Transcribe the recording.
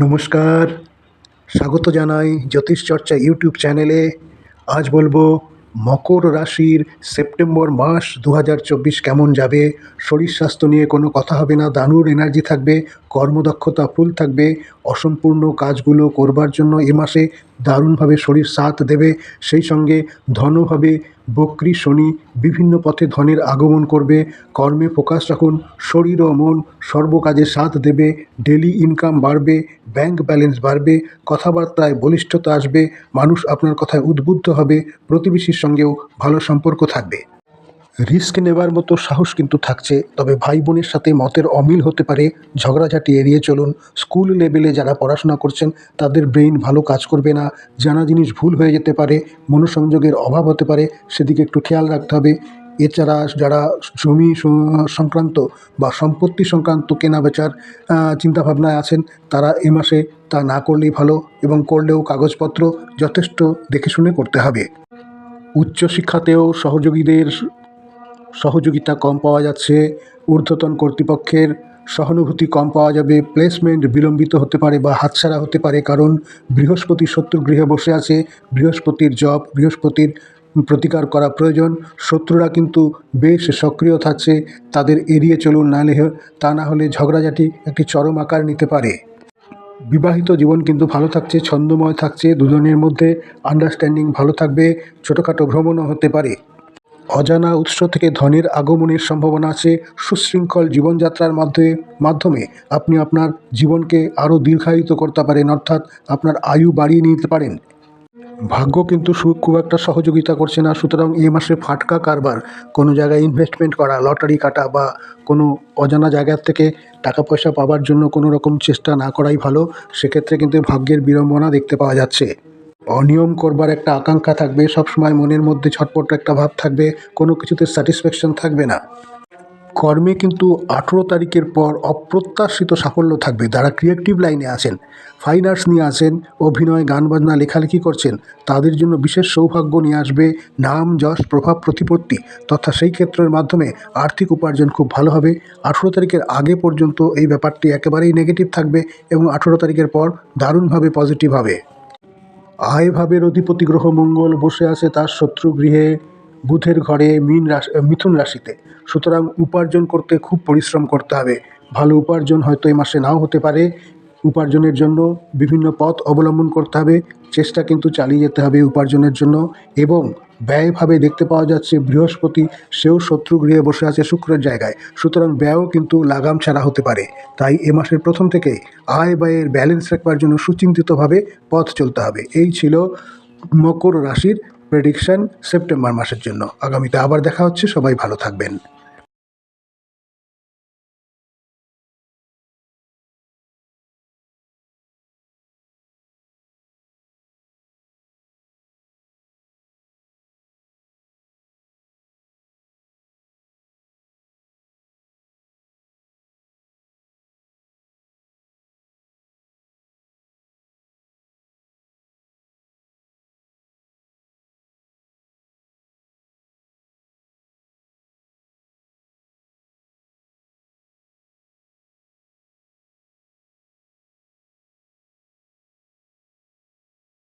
নমস্কার। স্বাগত জানাই জ্যোতিষ চর্চা ইউটিউব চ্যানেলে। আজ বলব, মকর রাশির সেপ্টেম্বর মাস দু হাজার চব্বিশ কেমন যাবে? শরীর স্বাস্থ্য নিয়ে কোনো কথা হবে না, দানুর এনার্জি থাকবে, কর্মদক্ষতা ফুল থাকবে অসম্পূর্ণ কাজগুলো করবার জন্য এ মাসে দারুণভাবে শরীর সাথ দেবে। সেই সঙ্গে ধনভাবে বক্রী শনি বিভিন্ন পথে ধনের আগমন করবে। কর্মে ফোকাস রাখুন, শরীর ও মন সর্বকাজে সাথ দেবে ডেলি ইনকাম বাড়বে, ব্যাংক ব্যালেন্স বাড়বে, কথাবার্তায় বলিষ্ঠতা আসবে, মানুষ আপনার কথায় উদ্বুদ্ধ হবে, প্রতিবেশীর সঙ্গেও ভালো সম্পর্ক থাকবে। রিস্ক নেবার মতো সাহস কিন্তু থাকছে, তবে ভাই বোনের সাথে মতের অমিল হতে পারে, ঝগড়াঝাটি এড়িয়ে চলুন, স্কুল লেভেলে যারা পড়াশোনা করছেন, তাদের ব্রেইন ভালো কাজ করবে না, জানা জিনিস ভুল হয়ে যেতে পারে, মনোসংযোগের অভাব হতে পারে, সেদিকে একটু খেয়াল রাখতে হবে। এছাড়া যারা জমি সংক্রান্ত বা সম্পত্তি সংক্রান্ত কেনা বেচার চিন্তাভাবনায় আছেন, তারা এ মাসে তা না করলেই ভালো এবং করলেও কাগজপত্র যথেষ্ট দেখে শুনে করতে হবে। উচ্চশিক্ষাতেও সহযোগীদের সহযোগিতা কম পাওয়া যাচ্ছে। ঊর্ধ্বতন কর্তৃপক্ষের সহানুভূতি কম পাওয়া যাবে। প্লেসমেন্ট বিলম্বিত হতে পারে বা হাতছাড়া হতে পারে কারণ বৃহস্পতি শত্রু গৃহে বসে আছে। বৃহস্পতির জব, বৃহস্পতির প্রতিকার করা প্রয়োজন। শত্রুরা কিন্তু বেশ সক্রিয় থাকছে। তাদের এড়িয়ে চলুন হ- তা না হলে ঝগড়াঝাটি একটি চরম আকার নিতে পারে। বিবাহিত জীবন কিন্তু ভালো থাকছে, ছন্দময় থাকছে। দুজনের মধ্যে আন্ডারস্ট্যান্ডিং ভালো থাকবে। ছোটোখাটো ভ্রমণও হতে পারে। অজানা উৎস থেকে ধনের আগমনের সম্ভাবনা আছে। সুশৃঙ্খল জীবনযাত্রার মধ্যে মাধ্যমে আপনি আপনার জীবনকে আরও দীর্ঘায়িত করতে পারেন, অর্থাৎ আপনার আয়ু বাড়িয়ে নিতে পারেন। ভাগ্য কিন্তু খুব একটা সহযোগিতা করছে না। সুতরাং এ মাসে ফাটকা কারবার, কোনো জায়গায় ইনভেস্টমেন্ট করা লটারি কাটা বা কোনো অজানা জায়গার থেকে টাকা পয়সা পাওয়ার জন্য কোনো রকম চেষ্টা না করাই ভালো। সেক্ষেত্রে কিন্তু ভাগ্যের বিড়ম্বনা দেখতে পাওয়া যাচ্ছে। অনিয়ম করবার একটা আকাঙ্ক্ষা থাকবে, সবসময় মনের মধ্যে ছটপট একটা ভাব থাকবে, কোনো কিছুতে স্যাটিসফ্যাকশন থাকবে না। কর্মে কিন্তু আঠেরো তারিখের পর অপ্রত্যাশিত সাফল্য থাকবে। যারা ক্রিয়েটিভ লাইনে আছেন ফাইন আর্টস নিয়ে আছেন, অভিনয়, গান বাজনা, লেখালেখি করছেন, তাদের জন্য বিশেষ সৌভাগ্য নিয়ে আসবে নাম, যশ, প্রভাব, প্রতিপত্তি। তথা সেই ক্ষেত্রের মাধ্যমে আর্থিক উপার্জন খুব ভালো হবে। আঠেরো তারিখের আগে পর্যন্ত এই ব্যাপারটি একেবারেই নেগেটিভ থাকবে এবং আঠেরো তারিখের পর দারুণভাবে পজিটিভ হবে। আয় ভাবের অধিপতি গ্রহ মঙ্গল বসে আছে তার শত্রু গৃহে, বুধের ঘরে, মিন রাশি মিথুন রাশিতে। সুতরাং উপার্জন করতে খুব পরিশ্রম করতে হবে। ভালো উপার্জন হয়তো এই মাসে নাও হতে পারে। উপার্জনের জন্য বিভিন্ন পথ অবলম্বন করতে হবে। চেষ্টা কিন্তু চালিয়ে যেতে হবে উপার্জনের জন্য এবং ব্যয়ভাবে দেখতে পাওয়া যাচ্ছে বৃহস্পতি, সেও শত্রু গৃহে বসে আছে শুক্রের জায়গায়। সুতরাং ব্যয়ও কিন্তু লাগাম ছাড়া হতে পারে। তাই এ মাসের প্রথম থেকে আয় ব্যয়ের ব্যালেন্স রাখবার জন্য সুচিন্তিতভাবে পথ চলতে হবে। এই ছিল মকর রাশির প্রেডিকশান সেপ্টেম্বর মাসের জন্য। আগামীতে আবার দেখা হচ্ছে। সবাই ভালো থাকবেন।